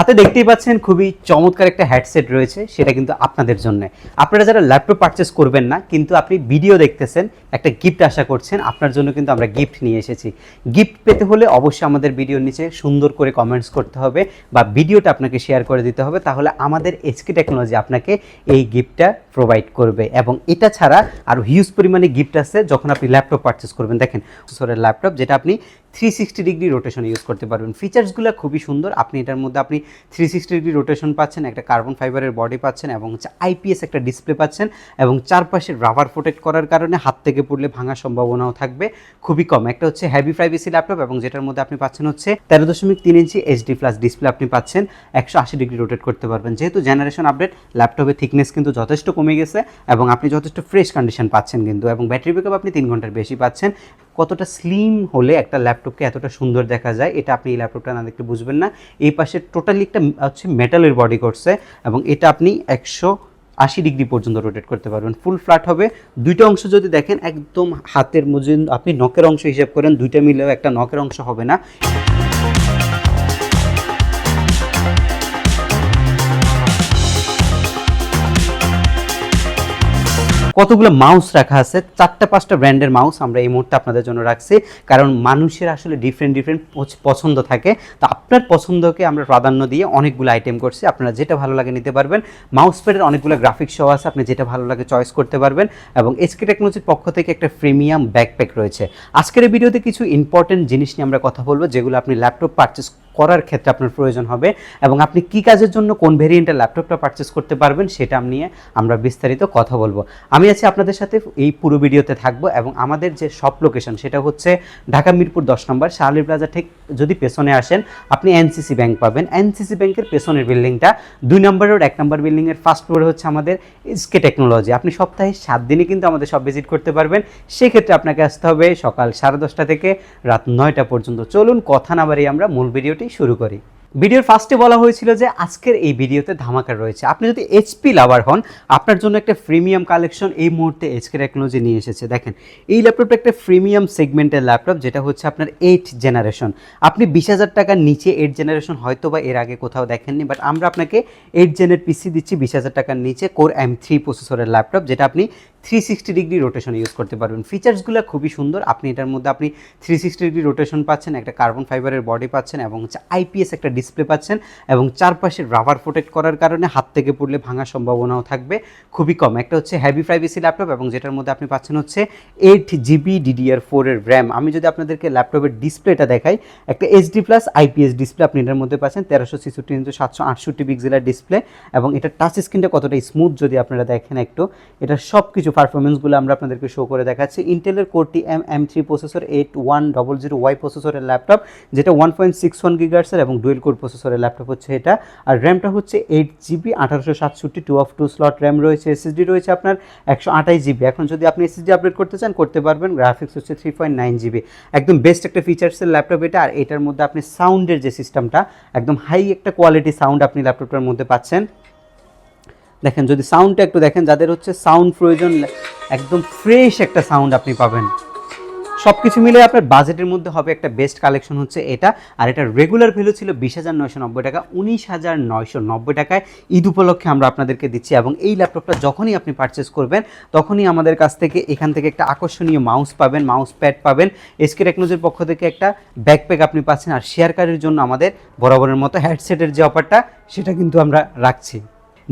হাতে দেখতেই পাচ্ছেন খুবই চমৎকার একটা হ্যাডসেট রয়েছে, সেটা কিন্তু আপনাদের জন্য। আপনারা যারা ল্যাপটপ পারচেস করবেন না, কিন্তু আপনি ভিডিও দেখতেছেন, একটা গিফট আশা করছেন, আপনার জন্য কিন্তু আমরা গিফট নিয়ে এসেছি। গিফট পেতে হলে অবশ্যই আমাদের ভিডিওর নিচে সুন্দর করে কমেন্টস করতে হবে বা ভিডিওটা আপনাকে শেয়ার করে দিতে হবে, তাহলে আমাদের এসকে টেকনোলজি আপনাকে এই গিফটটা প্রোভাইড করবে এবং এটা ছাড়া আরও হিউজ পরিমাণে গিফট আছে যখন আপনি ল্যাপটপ পারচেস করবেন। দেখেন সোরের ল্যাপটপ যেটা আপনি three sixty degree rotation use করতে পারবেন। ফিচার্সগুলো খুবই সুন্দর। আপনি এটার মধ্যে আপনি থ্রি সিক্সটি ডিগ্রি রোটেশন পাচ্ছেন, একটা কার্বন ফাইবারের বডি পাচ্ছেন এবং হচ্ছে আইপিএস একটা ডিসপ্লে পাচ্ছেন এবং চারপাশে রাবার প্রোটেক্ট করার কারণে হাত থেকে পড়লে ভাঙার সম্ভাবনাও থাকবে। খুবই কম। একটা হচ্ছে হ্যাভি প্রাইভেসি ল্যাপটপ এবং যেটার মধ্যে আপনি পাচ্ছেন হচ্ছে তেরো দশমিক তিন ইঞ্চি এইচডি প্লাস ডিসপ্লে আপনি পাচ্ছেন। একশো আশি ডিগ্রি রোটেট করতে পারবেন। যেহেতু জেনারেশন আপডেট ল্যাপটপের থিকনেস কিন্তু যথেষ্ট কমে গেছে এবং আপনি যথেষ্ট ফ্রেশ কন্ডিশন পাচ্ছেন কিন্তু এবং ব্যাটারি ব্যাকআপ আপনি তিন ঘণ্টার বেশি পাচ্ছেন। কতটা স্লিম হলে একটা ল্যাপটপকে এতটা সুন্দর দেখা যায়, এটা আপনি এই ল্যাপটপটা না দেখতে বুঝবেন না। এই পাশে টোটালি একটা হচ্ছে মেটালের বডি করছে এবং এটা আপনি একশো আশি ডিগ্রি পর্যন্ত রোটেট করতে পারবেন। ফুল ফ্ল্যাট হবে। দুইটা অংশ যদি দেখেন, একদম হাতের মধ্যে আপনি নখের অংশ হিসাব করেন, দুইটা মিলেও একটা নখের অংশ হবে না। কতগুলো মাউস রাখা আছে? চারটা পাঁচটা ব্র্যান্ডের মাউস আমরা এই মুহূর্তে আপনাদের জন্য রাখছি। কারণ মানুষের আসলে ডিফারেন্ট ডিফারেন্ট পছন্দ থাকে। তো আপনার পছন্দকে আমরা প্রাধান্য দিয়ে অনেকগুলো আইটেম করছি। আপনারা যেটা ভালো লাগে নিতে পারবেন। মাউস প্যাডের অনেকগুলো গ্রাফিক্স সহ আছে। আপনি যেটা ভালো লাগে চয়েস করতে পারবেন। এবং এসকে টেকনোলজির পক্ষ থেকে একটা প্রিমিয়াম ব্যাকপ্যাক রয়েছে। আজকের ভিডিওতে কিছু ইম্পর্টেন্ট জিনিস নিয়ে আমরা কথা বলব, যেগুলো আপনি ল্যাপটপ পারচেস করার ক্ষেত্রে আপনার প্রয়োজন হবে এবং আপনি কি কাজের জন্য কোন ভেরিয়েন্টের ল্যাপটপটা পারচেস করতে পারবেন সেটা নিয়ে আমরা বিস্তারিত কথা বলব। আমি আছি আপনাদের সাথে এই পুরো ভিডিওতে থাকব এবং আমাদের যে সব লোকেশন সেটা হচ্ছে ঢাকা মিরপুর দশ নম্বর, শাহলি প্লাজা ঠিক যদি পেছনে আসেন, আপনি এনসিসি ব্যাংক পাবেন। এনসিসি ব্যাংকের পেছনের বিল্ডিংটা দুই নম্বর এক নম্বর বিল্ডিংয়ের ফার্স্ট ফ্লোরে হচ্ছে আমাদের এসকে টেকনোলজি আপনি সপ্তাহে সাত দিনে কিন্তু আমাদের সব ভিজিট করতে পারবেন। সেক্ষেত্রে আপনাকে আসতে হবে সকাল সাড়ে দশটা থেকে রাত নয়টা পর্যন্ত। চলুন কথা না বাড়িয়ে আমরা মূল ভিডিওটি শুরু করি। ভিডিওর ফার্স্টে বলা হয়েছিল যে আজকের এই ভিডিওতে ধামাকা রয়েছে। আপনি যদি এইচপি লাভার হন, আপনার জন্য একটা প্রিমিয়াম কালেকশন এই মুহূর্তে এইচকে টেকনোলজি নিয়ে এসেছে। দেখেন, এই ল্যাপটপটা একটা প্রিমিয়াম সেগমেন্টের ল্যাপটপ যেটা হচ্ছে আপনার এইট জেনারেশন আপনি বিশ হাজার টাকার নিচে এইট জেনারেশন হয়তো বা এর আগে কোথাও দেখেননি বাট আমরা আপনাকে এইট জেনের পিসি দিচ্ছি বিশ হাজার টাকার নিচে কোর এম থ্রি প্রসেসরের ল্যাপটপ যেটা আপনি three sixty degree rotation use করতে পারবেন। ফিচার্সগুলো খুবই সুন্দর। আপনি এটার মধ্যে আপনি থ্রি সিক্সটি ডিগ্রি রোটেশন পাচ্ছেন, একটা কার্বন ফাইবারের বডি পাচ্ছেন এবং হচ্ছে আইপিএস একটা ডিসপ্লে পাচ্ছেন এবং চারপাশে রাবার প্রোটেক্ট করার কারণে হাত থেকে পড়লে ভাঙার সম্ভাবনাও থাকবে। খুবই কম। একটা হচ্ছে হ্যাভি প্রাইভেসি ল্যাপটপ এবং যেটার মধ্যে আপনি পাচ্ছেন হচ্ছে এইট জিবি ডিডিআর ফোরের র্যাম আমি যদি আপনাদেরকে ল্যাপটপের ডিসপ্লেটা দেখাই, একটা এইচডি প্লাস আইপিএস ডিসপ্লে আপনি এটার মধ্যে পাচ্ছেন, তেরোশো ছিষট্টি ইঞ্চু সাতশো আটষট্টি পিক্সেলের ডিসপ্লে এবং এটা টাচ স্ক্রিনটা কতটা স্মুথ যদি আপনারা দেখেন একটু, এটা সব কিছু পারফরমেন্সগুলো আমরা আপনাদেরকে শো করে দেখাচ্ছি। ইন্টেলের কোরটি M M three processor eight one double zero Y প্রসেসরের ল্যাপটপ যেটা ওয়ান পয়েন্ট সিক্স ওয়ান গিগার্সের এবং ডুয়েল কোর প্রসেসরের ল্যাপটপ হচ্ছে এটা। আর র্যামটা হচ্ছে এইট জিবি আঠারোশো সাতষট্টি two of two slot RAM রয়েছে এসএসডি রয়েছে আপনার একশো আঠাশ জিবি এখন যদি আপনি এসএসডি আপডেট করতে চান, করতে পারবেন গ্রাফিক্স হচ্ছে থ্রি পয়েন্ট নাইন জিবি একদম বেস্ট একটা ফিচার্সের ল্যাপটপ এটা, আর এটার মধ্যে আপনি সাউন্ডের যে সিস্টেমটা একদম হাই একটা কোয়ালিটি সাউন্ড আপনি ল্যাপটপটার মধ্যে পাচ্ছেন। দেখেন, যদি সাউন্ডটা একটু দেখেন, যাদের হচ্ছে সাউন্ড প্রয়োজন, একদম ফ্রেশ একটা সাউন্ড আপনি পাবেন। সব কিছু মিলে আপনার বাজেটের মধ্যে হবে একটা বেস্ট কালেকশন হচ্ছে এটা, আর এটা রেগুলার ভ্যালু ছিল বিশ হাজার নয়শো নব্বই টাকা, উনিশ হাজার নয়শো নব্বই টাকায় ঈদ উপলক্ষে আমরা আপনাদেরকে দিচ্ছি। এবং এই ল্যাপটপটা যখনই আপনি পারচেস করবেন, তখনই আমাদের কাছ থেকে এখান থেকে একটা আকর্ষণীয় মাউস পাবেন মাউস প্যাড পাবেন। এসকে টেকনোলজির পক্ষ থেকে একটা ব্যাকপ্যাক আপনি পাচ্ছেন, আর শেয়ার কার্ডের জন্য আমাদের বরাবরের মতো হ্যাডসেটের যে অফারটা সেটা কিন্তু আমরা রাখছি।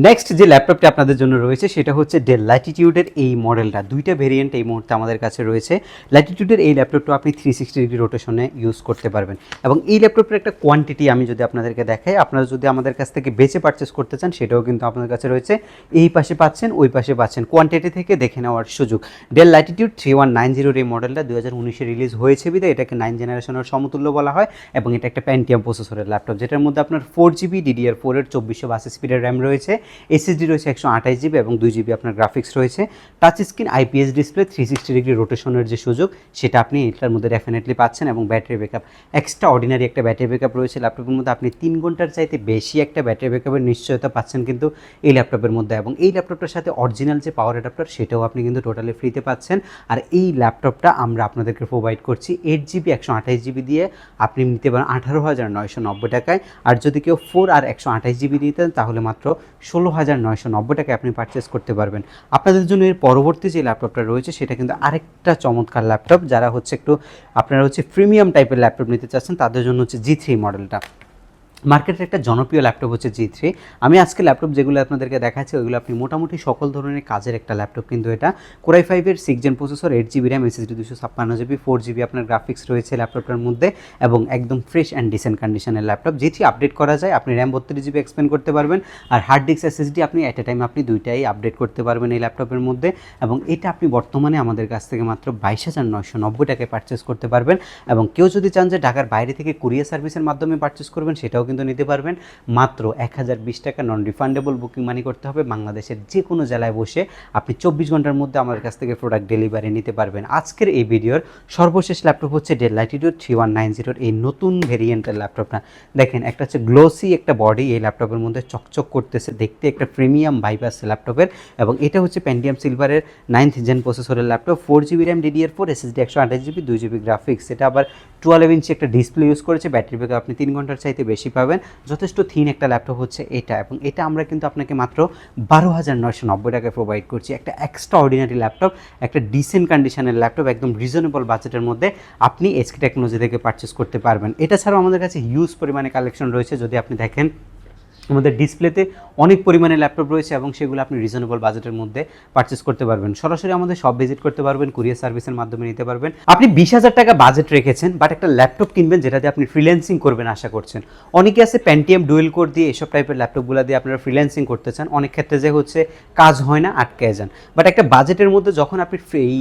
নেক্সট যে ল্যাপটপটি আপনাদের জন্য রয়েছে, সেটা হচ্ছে ডেল ল্যাটিটিউডের এই মডেলটা দুইটা ভেরিয়েন্ট এই মুহূর্তে আমাদের কাছে রয়েছে। ল্যাটিটিউডের এই ল্যাপটপটা আপনি থ্রি সিক্সটি ডিগ্রি রোটেশনে ইউজ করতে পারবেন। এবং এই ল্যাপটপের একটা কোয়ান্টিটি আমি যদি আপনাদেরকে দেখাই, আপনারা যদি আমাদের কাছ থেকে বেচে পারচেস করতে চান, সেটাও কিন্তু আপনাদের কাছে রয়েছে। এই পাশে পাচ্ছেন, ওই পাশে পাচ্ছেন। কোয়ান্টিটি থেকে দেখে নেওয়ার সুযোগ। Dell Latitude three one nine জিরোর এই মডেলটা দু হাজার উনিশে রিলিজ হয়েছে বিধায় এটাকে নাইন জেনারেশনের সমতুল্য বলা হয় এবং এটা একটা প্যান্টিয়াম প্রসেসরের ল্যাপটপ যেটার মধ্যে আপনার ফোর জিবি ডিডিআর ফোরের চব্বিশশো বাস স্পিডের র্যাম রয়েছে। এসএসডি রয়েছে একশো আঠাশ জিবি এবং দুই জিবি আপনার গ্রাফিক্স রয়েছে। Touch screen IPS display three sixty degree রোটেশনের যে সুযোগ, সেটা আপনি এটার মধ্যে ডেফিনেটলি পাচ্ছেন এবং ব্যাটারি ব্যাকআপ এক্সট্রা অর্ডিনারি একটা ব্যাটারি ব্যাকআপ রয়েছে ল্যাপটপের মধ্যে। আপনি তিন ঘণ্টার চাইতে বেশি একটা ব্যাটারি ব্যাকআপের নিশ্চয়তা পাচ্ছেন কিন্তু এই ল্যাপটপের মধ্যে এবং এই ল্যাপটপটার সাথে অরিজিনাল যে পাওয়ার অ্যাডাপ্টার সেটাও আপনি কিন্তু টোটালি ফ্রিতে পাচ্ছেন। আর এই ল্যাপটপটা আমরা আপনাদেরকে প্রোভাইড করছি এইট জিবি, একশো আঠাশ জিবি দিয়ে। আপনি নিতে পারেন আঠারো হাজার নয়শো নব্বই টাকায়। আর যদি কেউ ফোর আর একশো আঠাশ জিবি নিতেন, তাহলে মাত্র ষোলো হাজার নয়শো নব্বই টাকায় আপনি পারচেস করতে পারবেন। আপনাদের জন্য এর পরবর্তী যে ল্যাপটপটা রয়েছে, সেটা কিন্তু আরেকটা চমৎকার ল্যাপটপ যারা হচ্ছে একটু আপনারা হচ্ছে প্রিমিয়াম টাইপের ল্যাপটপ নিতে চাচ্ছেন, তাদের জন্য হচ্ছে জি থ্রি মডেলটা মার্কেটের একটা জনপ্রিয় ল্যাপটপ হচ্ছে জি থ্রি আমি আজকে ল্যাপটপ যেগুলো আপনাদেরকে দেখাচ্ছি ওইগুলো আপনি মোটামুটি সকল ধরনের কাজের একটা ল্যাপটপ কিন্তু এটা। কোরাই ফাইভের six gen processor eight GB RAM SSD দুশো ছাপ্পান্ন জিবি ফোর জিবি আপনার গ্রাফিক্স রয়েছে ল্যাপটপটার মধ্যে এবং একদম ফ্রেশ অ্যান্ড ডিসেন্ট কন্ডিশনের ল্যাপটপ। জি থ্রি আপডেট করা যায়, আপনি র্যাম বত্রিশ জিবি এক্সপেন্ড করতে পারবেন আর হার্ড ডিস্ক এসএসডি আপনি অ্যাট এ টাইম আপনি দুইটাই আপডেট করতে পারবেন এই ল্যাপটপের মধ্যে এবং এটা আপনি বর্তমানে আমাদের কাছ থেকে মাত্র বাইশ হাজার নয়শো নব্বই টাকায় পারচেস করতে পারবেন এবং কেউ যদি চান যে ঢাকার বাইরে থেকে কুরিয়ার সার্ভিসের মাধ্যমে পারচেস করবেন, সেটাও কিন্তু নিতে পারবেন। মাত্র এক হাজার বিশ টাকা নন রিফান্ডেবল বুকিং মানি করতে হবে। বাংলাদেশের যে কোনো জেলায় বসে আপনি চব্বিশ ঘণ্টার মধ্যে আমাদের কাছ থেকে প্রোডাক্ট ডেলিভারি নিতে পারবেন। আজকের এই ভিডিওর সর্বশেষ ল্যাপটপ হচ্ছে Dell Latitude three one nine জিরোর এই নতুন ভেরিয়েন্টের ল্যাপটপটা দেখেন, একটা হচ্ছে গ্লোসি একটা বডি এই ল্যাপটপের মধ্যে চকচক করতেছে দেখতে একটা প্রিমিয়াম আছে ল্যাপটপের এবং এটা হচ্ছে প্যান্ডিয়াম সিলভারের নাইনথ জেন প্রসেসরের laptop four GB RAM DDR four SSD একশো আঠাশ জিবি দুই জিবি গ্রাফিক্স এটা আবার টুয়েলভ ইঞ্চি একটা ডিসপ্লে ইউজ করেছে। ব্যাটারি ব্যাকআপ আপনি তিন ঘণ্টার চাইতে বেশি পাবেন। যথেষ্ট থিন একটা ল্যাপটপ হচ্ছে এটা এবং এটা আমরা কিন্তু আপনাকে মাত্র বারো হাজার নয়শো নব্বই টাকায় প্রোভাইড করছি। একটা এক্সট্রা অর্ডিনারি ল্যাপটপ, একটা ডিসেন্ট কন্ডিশনের ল্যাপটপ, একদম রিজনেবল বাজেটের মধ্যে আপনি এসকে টেকনোলজি থেকে পারচেস করতে পারবেন। এটা ছাড়াও আমাদের কাছে হিউজ পরিমাণে কালেকশন রয়েছে। যদি আপনি দেখেন আমাদের ডিসপ্লেতে অনেক পরিমাণে ল্যাপটপ রয়েছে এবং সেগুলো আপনি রিজনেবল বাজেটের মধ্যে পারচেস করতে পারবেন। সরাসরি আমাদের সব ভিজিট করতে পারবেন কুরিয়ার সার্ভিসের মাধ্যমে নিতে পারবেন। আপনি বিশ হাজার টাকা বাজেট রেখেছেন বাট একটা ল্যাপটপ কিনবেন যেটাতে আপনি ফ্রিল্যান্সিং করবেন আশা করছেন। অনেকে আছে প্যান্টিএম ডুয়েল কোড দিয়ে এসব টাইপের ল্যাপটপগুলো দিয়ে আপনারা ফ্রিল্যান্সিং করতে চান। অনেক ক্ষেত্রে যে হচ্ছে কাজ হয় না, আটকে যান। বাট একটা বাজেটের মধ্যে যখন আপনি এই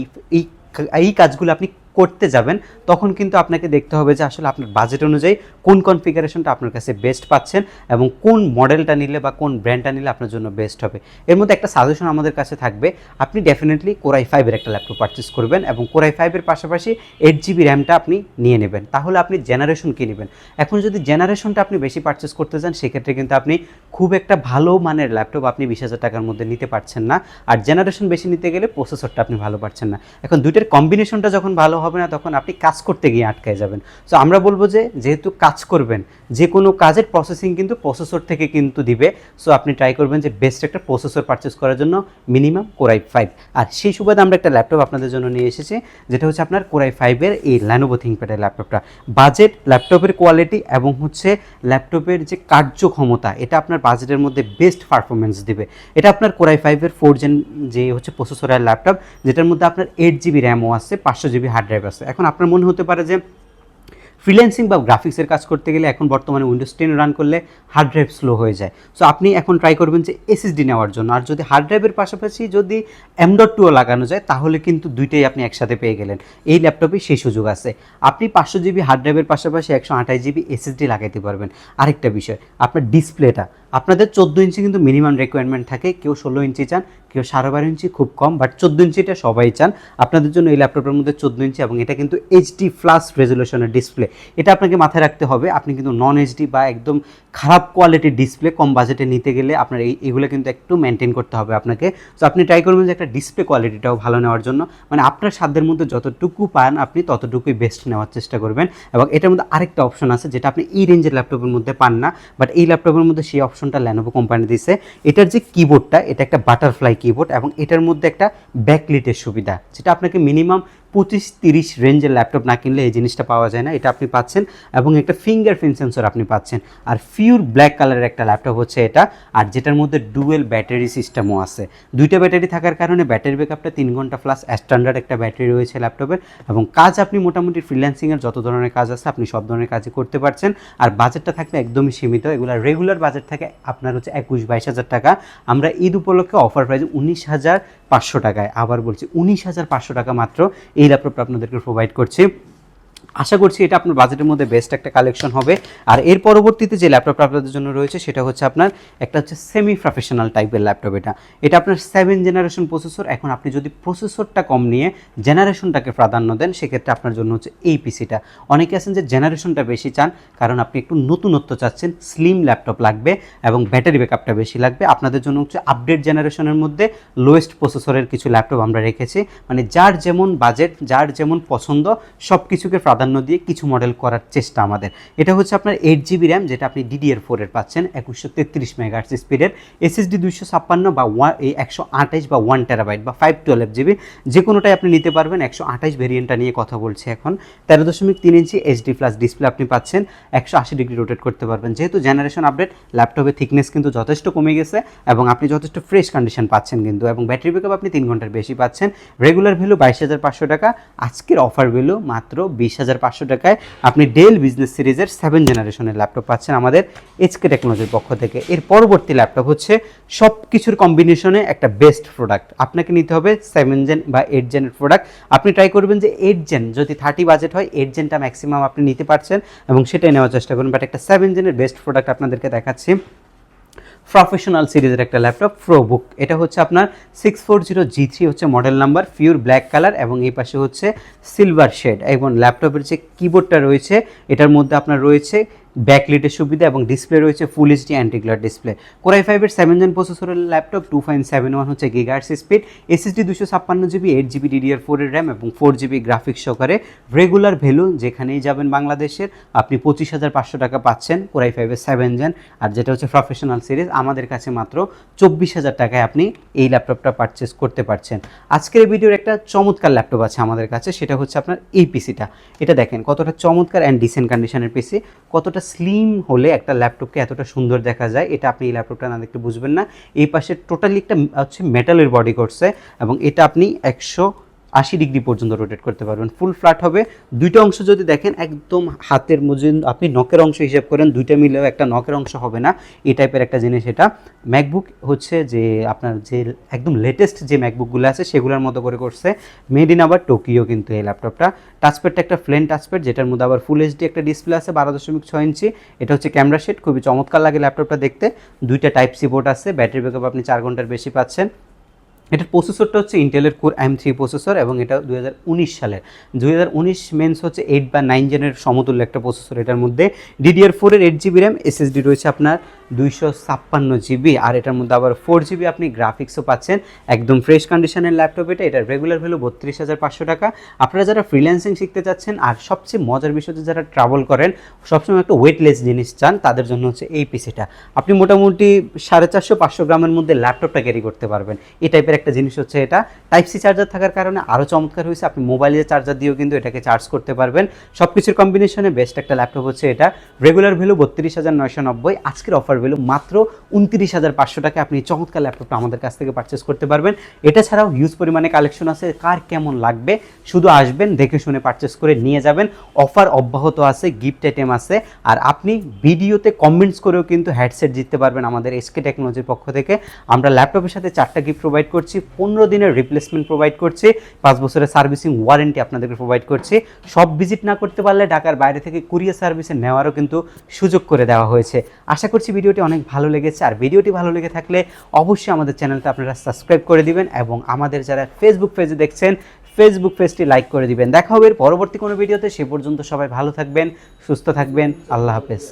এই কাজগুলো আপনি করতে যাবেন, তখন কিন্তু আপনাকে দেখতে হবে যে আসলে আপনার বাজেট অনুযায়ী কোন কনফিগারেশনটা আপনার কাছে বেস্ট পাচ্ছেন এবং কোন মডেলটা নিলে বা কোন ব্র্যান্ডটা নিলে আপনার জন্য বেস্ট হবে। এর মধ্যে একটা সাজেশন আমাদের কাছে থাকবে, আপনি ডেফিনেটলি কোরাই ফাইভের একটা ল্যাপটপ পারচেস করবেন এবং কোরাই ফাইভের পাশাপাশি এইট জিবি র্যামটা আপনি নিয়ে নেবেন। তাহলে আপনি জেনারেশন কি নেবেন? এখন যদি জেনারেশনটা আপনি বেশি পারচেস করতে চান, সেক্ষেত্রে কিন্তু আপনি খুব একটা ভালো মানের ল্যাপটপ আপনি বিশ হাজার টাকার মধ্যে নিতে পারছেন না। আর জেনারেশন বেশি নিতে গেলে প্রসেসরটা আপনি ভালো পারছেন না। এখন দুইটার কম্বিনেশনটা যখন ভালো হবে না, তখন আপনি কাজ করতে গিয়ে আটকায় যাবেন। সো আমরা বলব যে, যেহেতু কাজ করবেন, যে কোনো কাজের প্রসেসিং কিন্তু প্রসেসর থেকে কিন্তু দিবে। সো আপনি ট্রাই করবেন যে বেস্ট একটা প্রসেসর পারচেস করার জন্য মিনিমাম কোরাই ফাইভ আর সেই সুবাদে আমরা একটা ল্যাপটপ আপনাদের জন্য নিয়ে এসেছি, যেটা হচ্ছে আপনার কোরাই ফাইভের এই ল্যানোভো থিঙ্কপ্যাডের ল্যাপটপটা বাজেট ল্যাপটপের কোয়ালিটি এবং হচ্ছে ল্যাপটপের যে কার্যক্ষমতা, এটা আপনার বাজেটের মধ্যে বেস্ট পারফরমেন্স দিবে। এটা আপনার কোরাই ফাইভের ফোর জেন যে হচ্ছে প্রসেসরের ল্যাপটপ যেটার মধ্যে আপনার এইট জিবি র্যামও আছে, পাঁচশো জিবি হার্ড ড্রাইভ আছে। এখন আপনার মনে হতে পারে যে ফ্রিল্যান্সিং বা গ্রাফিক্সের কাজ করতে গেলে এখন বর্তমানে উইন্ডোজ টেন রান করলে হার্ড ড্রাইভ স্লো হয়ে যায়। সো আপনি এখন ট্রাই করবেন যে এসএসডি নেওয়ার জন্য। আর যদি হার্ড ড্রাইভের পাশাপাশি যদি এম ডট টুও লাগানো যায়, তাহলে কিন্তু দুইটাই আপনি একসাথে পেয়ে গেলেন। এই ল্যাপটপে সেই সুযোগ আছে। আপনি পাঁচশো জিবি হার্ড ড্রাইভের পাশাপাশি একশো আঠাশ জিবি এসএসডি লাগাইতে পারবেন। আরেকটা বিষয়, আপনার ডিসপ্লেটা আপনাদের চোদ্দ ইঞ্চি কিন্তু মিনিমাম রিকোয়ারমেন্ট থাকে। কেউ ষোলো ইঞ্চি চান, কেউ সাড়ে বারো ইঞ্চি খুব কম বাট চোদ্দ ইঞ্চিটা সবাই চান। আপনাদের জন্য এই ল্যাপটপের মধ্যে চোদ্দ ইঞ্চি এবং এটা কিন্তু এইচডি প্লাস রেজলিউশনের ডিসপ্লে এটা আপনাকে মাথায় রাখতে হবে, আপনি কিন্তু নন এইচডি বা একদম খারাপ কোয়ালিটির ডিসপ্লে কম বাজেটে নিতে গেলে আপনার এই, এগুলো কিন্তু একটু মেনটেন করতে হবে আপনাকে। তো আপনি ট্রাই করবেন যে একটা ডিসপ্লে কোয়ালিটিটাও ভালো নেওয়ার জন্য। মানে আপনার সাধ্যের মধ্যে যতটুকু পান, আপনি ততটুকুই বেস্ট নেওয়ার চেষ্টা করবেন। এবং এটার মধ্যে আরেকটা অপশন আছে, যেটা আপনি এই রেঞ্জের ল্যাপটপের মধ্যে পান না বাট এই ল্যাপটপের মধ্যে সেই অপশনটা ল্যানোভো কোম্পানি দিছে। এটার যে কিবোর্ডটা এটা একটা বাটারফ্লাই কিবোর্ড এবং এটার মধ্যে একটা ব্যাকলিটের সুবিধা, যেটা আপনাকে মিনিমাম পঁচিশ তিরিশ রেঞ্জের ল্যাপটপ না কিনলে এই জিনিসটা পাওয়া যায় না, এটা আপনি পাচ্ছেন এবং একটা ফিঙ্গারপ্রিন্ট সেন্সর আপনি পাচ্ছেন। আর ফিউর ব্ল্যাক কালারের একটা ল্যাপটপ হচ্ছে এটা, আর যেটার মধ্যে ডুয়েল ব্যাটারি সিস্টেমও আছে। দুইটা ব্যাটারি থাকার কারণে ব্যাটারি ব্যাকআপটা তিন ঘণ্টা প্লাস স্ট্যান্ডার্ড একটা ব্যাটারি রয়েছে ল্যাপটপের এবং কাজ আপনি মোটামুটি ফ্রিল্যান্সিংয়ের যত ধরনের কাজ আছে, আপনি সব ধরনের কাজই করতে পারছেন। আর বাজেটটা থাকবে একদমই সীমিত, এগুলো রেগুলার বাজেট থাকে আপনার হচ্ছে একুশ বাইশ হাজার টাকা। আমরা ঈদ উপলক্ষে অফার প্রাইস উনিশ হাজার পাঁচশো টাকায়, আবার বলছি উনিশ হাজার পাঁচশো টাকা মাত্র এই ল্যাপটপটা আপনাদেরকে প্রোভাইড করছি। আশা করছি এটা আপনার বাজেটের মধ্যে বেস্ট একটা কালেকশন হবে। আর এর পরবর্তীতে যে ল্যাপটপটা আপনাদের জন্য রয়েছে, সেটা হচ্ছে আপনার একটা হচ্ছে সেমি প্রফেশনাল টাইপের ল্যাপটপ এটা। এটা আপনার সেভেন জেনারেশন প্রসেসর এখন আপনি যদি প্রসেসরটা কম নিয়ে জেনারেশনটাকে প্রাধান্য দেন, সেক্ষেত্রে আপনার জন্য হচ্ছে এই পিসিটা অনেকে আছেন যে জেনারেশনটা বেশি চান, কারণ আপনি একটু নতুনত্ব চাচ্ছেন স্লিম ল্যাপটপ লাগবে এবং ব্যাটারি ব্যাকআপটা বেশি লাগবে। আপনাদের জন্য হচ্ছে আপডেট জেনারেশনের মধ্যে লোয়েস্ট প্রসেসরের কিছু ল্যাপটপ আমরা রেখেছি। মানে যার যেমন বাজেট যার যেমন পছন্দ সব কিছুকে প্রাধান্য দিয়ে কিছু মডেল করার চেষ্টা আমাদের। এটা হচ্ছে আপনার এইট জিবি র্যাম যেটা আপনি ডিডিআর ফোরের পাচ্ছেন, একুশশো তেত্রিশ মেগাহার্স স্পিডের এসএসডি দুইশো ছাপ্পান্ন বা ওয়ান এই একশো আঠাইশ বা ওয়ান টেরাবাইট বা ফাইভ টুয়েলভ জিবি যে কোনোটাই আপনি নিতে পারবেন। একশো আঠাইশ ভেরিয়েন্টটা নিয়ে কথা বলছি এখন। তেরো দশমিক তিন ইঞ্চি এইচডি প্লাস ডিসপ্লে আপনি পাচ্ছেন। একশো আশি ডিগ্রি রোটেট করতে পারবেন। যেহেতু জেনারেশন আপডেট ল্যাপটপের থিকনেস কিন্তু যথেষ্ট কমে গেছে এবং আপনি যথেষ্ট ফ্রেশ কন্ডিশন পাচ্ছেন কিন্তু এবং ব্যাটারি ব্যাকআপ আপনি তিন ঘণ্টার বেশি পাচ্ছেন। রেগুলার ভ্যালু বাইশ হাজার পাঁচশো টাকা। আজকের অফার ভ্যালু মাত্র বিশ হাজার পাঁচশো টাকায় আপনি ডেল বিজনেস সিরিজের সেভেন জেনারেশনের ল্যাপটপ পাচ্ছেন আমাদের এইচকে টেকনোলজির পক্ষ থেকে। এর পরবর্তী ল্যাপটপ হচ্ছে সব কিছুর কম্বিনেশনে একটা বেস্ট প্রোডাক্ট আপনাকে নিতে হবে সেভেন জেন বা এইট জেনের প্রোডাক্ট আপনি ট্রাই করবেন যে এইট জেন যদি থার্টি বাজেট হয় এইট জেনটা ম্যাক্সিমাম আপনি নিতে পারছেন এবং সেটাই নেওয়ার চেষ্টা করুন। বাট একটা সেভেন জেনের বেস্ট প্রোডাক্ট আপনাদেরকে দেখাচ্ছি। প্রফেশনাল সিরিজের একটা ল্যাপটপ প্রোবুক এটা হচ্ছে আপনার six four zero G three হচ্ছে model number pure black colour এবং এই পাশে হচ্ছে সিলভার শেড এবং ল্যাপটপের যে কিবোর্ডটা রয়েছে, এটার মধ্যে আপনার রয়েছে ব্যাকলিটের সুবিধা এবং ডিসপ্লে রয়েছে full HD antiglare display core i ফাইভের সেভেন জেন প্রসেসরের laptop two five seven one হচ্ছে গিগার্স স্পিড এসএসডি দুশো ছাপ্পান্ন জিবি এইট জিবি ডিডিআর ফোরের র্যাম এবং ফোর জিবি গ্রাফিক্স সহকারে রেগুলার ভ্যালু যেখানেই যাবেন বাংলাদেশের, আপনি পঁচিশ হাজার পাঁচশো টাকা পাচ্ছেন কোরাই ফাইভের সেভেন জেন আর যেটা হচ্ছে প্রফেশনাল সিরিজ আমাদের কাছে মাত্র চব্বিশ হাজার টাকায় আপনি এই ল্যাপটপটা পারচেস করতে পারছেন। আজকের ভিডিওর একটা চমৎকার ল্যাপটপ আছে আমাদের কাছে, সেটা হচ্ছে আপনার এই পিসিটা এটা দেখেন কতটা চমৎকার অ্যান্ড ডিসেন্ট কন্ডিশনের পিসি কতটা স্লিম হলে একটা ল্যাপটপকে এতটা সুন্দর দেখা যায়, এটা আপনি এই ল্যাপটপটা না দেখতে বুঝবেন না। এই পাশে টোটালি একটা হচ্ছে মেটালের বডি করছে এবং এটা আপনি একশো আশি ডিগ্রি পর্যন্ত রোটেট করতে পারবেন। ফুল ফ্ল্যাট হবে। দুইটা অংশ যদি দেখেন, একদম হাতের মধ্যে আপনি নখের অংশ হিসেব করেন, দুইটা মিলেও একটা নখের অংশ হবে না। এই টাইপের একটা জিনিস এটা। ম্যাকবুক হচ্ছে যে আপনার যে একদম লেটেস্ট যে ম্যাকবুকগুলো আছে, সেগুলোর মতো করে করছে। মেড ইন আবার টোকিও কিন্তু এই ল্যাপটপটা টাচপ্যাডটা একটা ফ্লেন টাচপ্যাড যেটার মধ্যে আবার ফুল এইচডি একটা ডিসপ্লে আছে, বারো দশমিক ছয় ইঞ্চি। এটা হচ্ছে ক্যামেরা সেট খুবই চমৎকার লাগে ল্যাপটপটা দেখতে। দুইটা টাইপ সি পোর্ট আছে। ব্যাটারি ব্যাকআপ আপনি চার ঘণ্টার বেশি পাচ্ছেন। এটার প্রসেসরটা হচ্ছে ইন্টেলের কোর এম থ্রি প্রসেসর এবং এটা দুই হাজার উনিশ সালের। দুই হাজার উনিশ মেন্স হচ্ছে এইট বা নাইন জেনের সমতুল্য একটা প্রসেসর এটার মধ্যে। ডিডিআর ফোরের এইট জিবি র্যাম এসএসডি রয়েছে আপনার দুইশো ছাপ্পান্ন জিবি আর এটার মধ্যে আবার ফোর জিবি আপনি গ্রাফিক্সও পাচ্ছেন। একদম ফ্রেশ কন্ডিশনের ল্যাপটপ এটা, এটার রেগুলার ভ্যালু বত্রিশ হাজার পাঁচশো টাকা। আপনারা যারা ফ্রিল্যান্সিং শিখতে চাচ্ছেন, আর সবচেয়ে মজার বিষয় যারা ট্রাভেল করেন, সবসময় একটা ওয়েটলেস জিনিস চান, তাদের জন্য হচ্ছে এই পিসিটা আপনি মোটামুটি সাড়ে চারশো পাঁচশো গ্রামের মধ্যে ল্যাপটপটা ক্যারি করতে পারবেন। এই টাইপের একটা জিনিস হচ্ছে এটা। টাইপ সি চার্জার থাকার কারণে আরও চমৎকার হয়েছে, আপনি মোবাইলের চার্জার দিয়েও কিন্তু এটাকে চার্জ করতে পারবেন। সব কিছুর কম্বিনেশনে বেস্ট একটা ল্যাপটপ হচ্ছে এটা। রেগুলার ভ্যালু বত্রিশ হাজার নয়শো নব্বই। আজকের অফার ভ্যালু মাত্র উনত্রিশ হাজার পাঁচশো টাকা। আপনি চমৎকার ল্যাপটপটা আমাদের কাছ থেকে পারচেস করতে পারবেন। এটা ছাড়াও হিউজ পরিমাণে কালেকশন আছে। কার কেমন লাগবে? শুধু আসবেন, দেখে শুনে পারচেস করে নিয়ে যাবেন। অফার অব্যাহত আছে গিফট আইটেম আছে। আর আপনি ভিডিওতে কমেন্টস করেও কিন্তু হ্যাডসেট জিততে পারবেন আমাদের এসকে টেকনোলজির পক্ষ থেকে। আমরা ল্যাপটপের সাথে চারটা গিফট প্রোভাইড করছি। পনেরো দিনের রিপ্লেসমেন্ট প্রোভাইড করছি। পাঁচ বছরের সার্ভিসিং ওয়ারেন্টি আপনাদেরকে প্রোভাইড করছি। সব ভিজিট না করতে পারলে ঢাকার বাইরে থেকে কুরিয়ার সার্ভিসে নেওয়ারও কিন্তু সুযোগ করে দেওয়া হয়েছে। আশা করছি ভিডিওটি অনেক ভালো লেগেছে। আর ভিডিওটি ভালো লেগে থাকলে অবশ্যই আমাদের চ্যানেলটা আপনারা সাবস্ক্রাইব করে দিবেন এবং আমাদের যারা ফেসবুক পেজে দেখছেন ফেসবুক পেজটি লাইক করে দিবেন। দেখা হবে পরবর্তী কোনো ভিডিওতে। সে পর্যন্ত সবাই ভালো থাকবেন, সুস্থ থাকবেন। আল্লাহ হাফেজ।